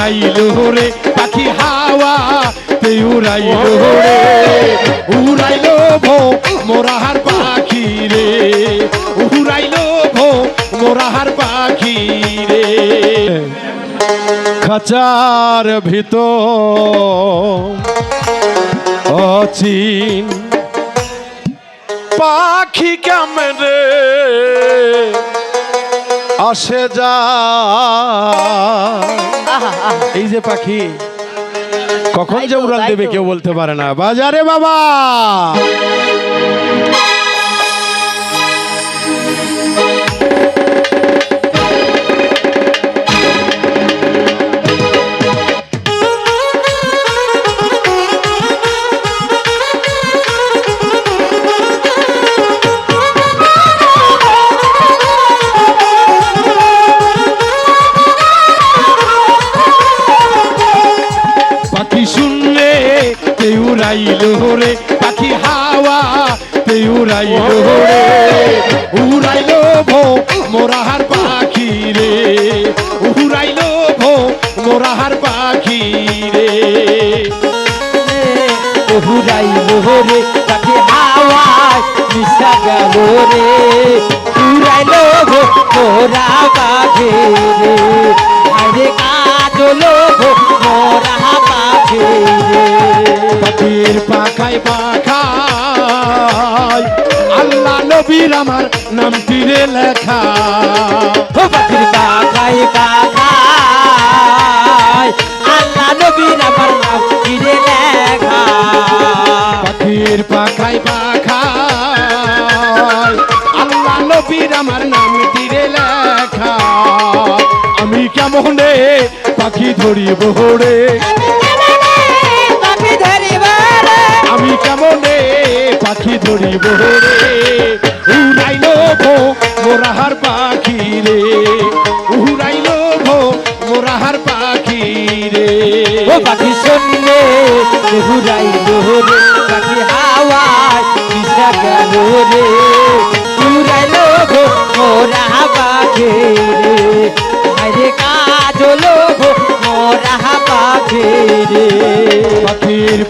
উড়াইল রে, পাখি হাওয়া, তে উড়াইল রে। উড়াইল ভো মোরাহার পাখি রে, উড়াইল ভো মোরাহার পাখি রে। খাঁচার ভিতর অচিন পাখি কেমনে আসে যা এই যে পাখি কখন যে উড়াল দেবে কেউ বলতে পারে না। বাজারে বাবা! উড়াইল রে পাখি হাওয়া তে উড়াইল রে উড়াইল ভো মোরাহার পাখি রে। উড়াইল ভো মোরাহার পাখি রে। হুরাই লোহরে তাকে হাওয়ায় মিশা গেল রে। হুরাই লোভ মোরা বাঘে রে। আরে কাজ লোভ নবীর আমার নাম তীরে লেখা। ও পাখির কাকাই কাকাই আল্লাহ নবীর আমার নাম লেখা। পাখির পাখায় পাখায় আল্লাহ নবীর আমার নাম তীরে লেখা। আমি কেমনে পাখি ধরি বহরে পাখি ধরি বহরে উড়াইল ভো মোরাহার পাখি রে। উড়াইল ভো মোরাহার পাখি রে। ও পাখি শুনলে হুরাই লোরে পাখি হাওয়ায় মিশা গেল রে? হুরাই লোভ মোরা পাখে রে। আরে কাজ লোভ মোরা পাখে রে। পাখির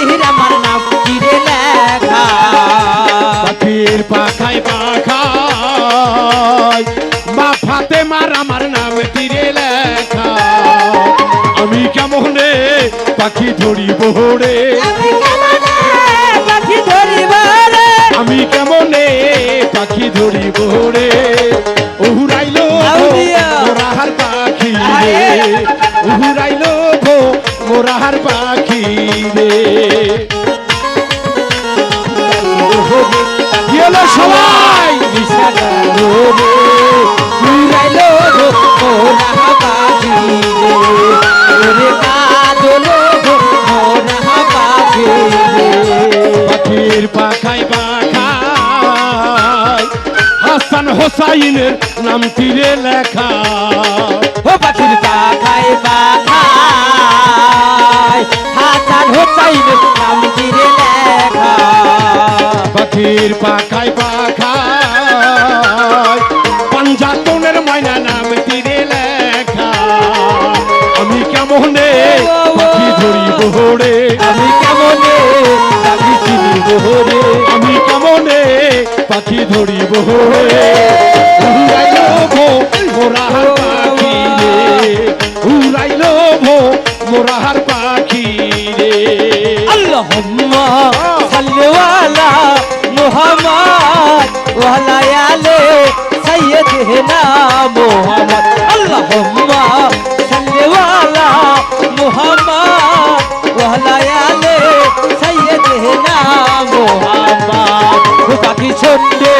আলীর আমার নাম লেখা। পাখির পাখায় পাখায় মা ফাতে মার আমার নাম তীরে লেখা। আমি কেমনে পাখি ধরি কেমনে পাখি ধরিবারে আমি কেমনে পাখি ধরি বহরে হাসান হোসাইনের নাম তীরে লেখা। ও পাখির পাখায় পাখায় হাসান হোসাইন নাম দিরে লেখা। পাখির পাখায় পাখায়। সাইয়্যিদিনা মুহাম্মদ আল্লাহুম্মা সাল্লি আলা মুহাম্মদ ওয়া আলা আলি সাইয়্যিদিনা মুহাম্মদ পাখি ছন্দে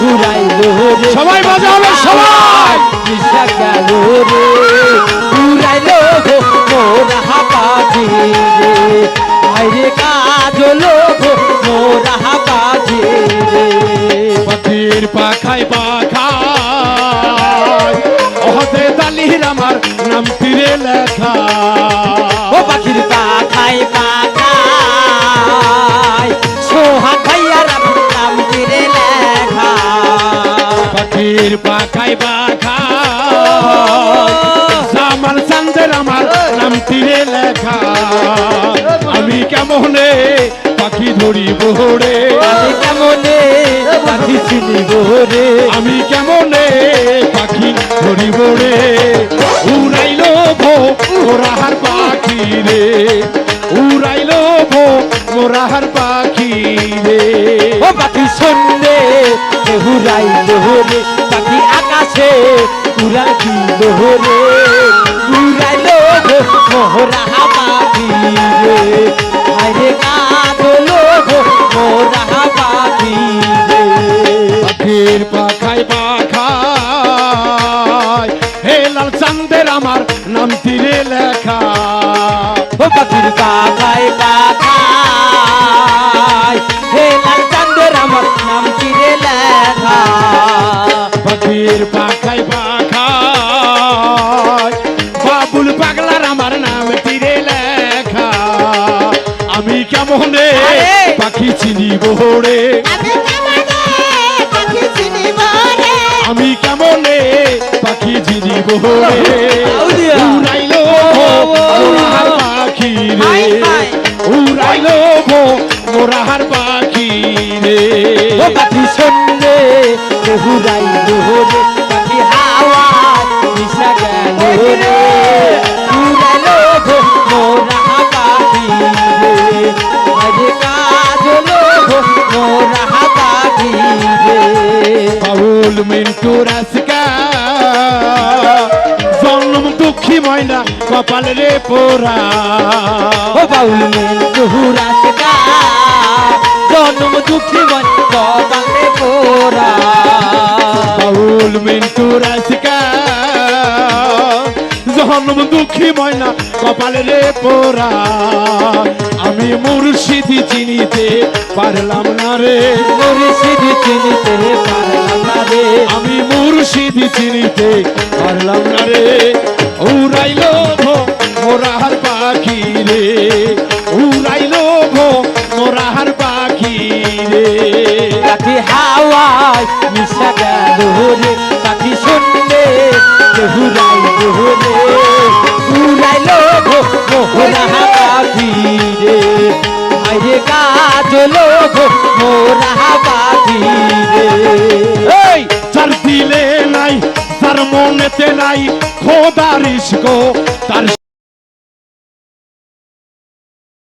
হুরাইলো রে সবাই বাজাবে সবাই। দিশা গেল রে উড়াইলো গো মোরা পাখি রে। আইরে কাজলো মোরা পাখি রে। পাখির পাখায় পাখায় পাখা ও পাখির পাখায় পাখায়। সোহাগ ভাইয়া রাখুন নাম দিরে লেখা পাখির চান্দের আমার নাম লেখা। আমি কেমনে পাখি ধরিব রে? আমি কেমনে পাখি রে? আমি কেমনে পাখি ধরিব রে উড়াইল মোরাহার পাখি রে ও পাখি সন্ধে হুরাই লোহরে পাখি আকাশে উড়াল কি লোহরে উড়াই কাকায় কাকায় হে লাল চান্দের আমার নাম চিরে লেখা। পাখির পাখায় পাখায় বাবুল পাগলার আমার নাম তীরে লেখা। আমি কেমনে পাখি চিনিব রে আমি কেমনে পাখি চিনিব রে মোরাহার পাখি রে। ও পাখি শুনলে হুরাই লোহরে পাখি হাওয়া মিশা গেল রে। উড়াই লোভ মোরা পাখি রে। আরে কাজ লোভ মোরা পাখি রে। বাউল মিন্টু রাসকা জন্ম দুঃখী ময়না কপাল রে পোরা ও বাউল মেন তুহুরা সেটা জন্ম দুঃখী বন কবালে পোরা বাউল মিন্টু রাসকা জন্ম দুঃখী ময়না কপাল রে পোরা। আমি মুর্শিদি চিনিতে পারলাম না রে। মুর্শিদ চিনিতে পারলাম না রে। আমি মুর্শিদি চিনিতে পারলাম না রে। উড়াইলো ভো মোরাহার পাখি রে। উড়াইলো ভো মোরাহার হাওয়ায় মিশা গেল রে পাখি শুনলে হুরাই রে। উড়াইলো আরে গাছ লোভ মোরা এই, যার দিলে নাই, যার মনেতে নাই, খোদার ইস্ক তার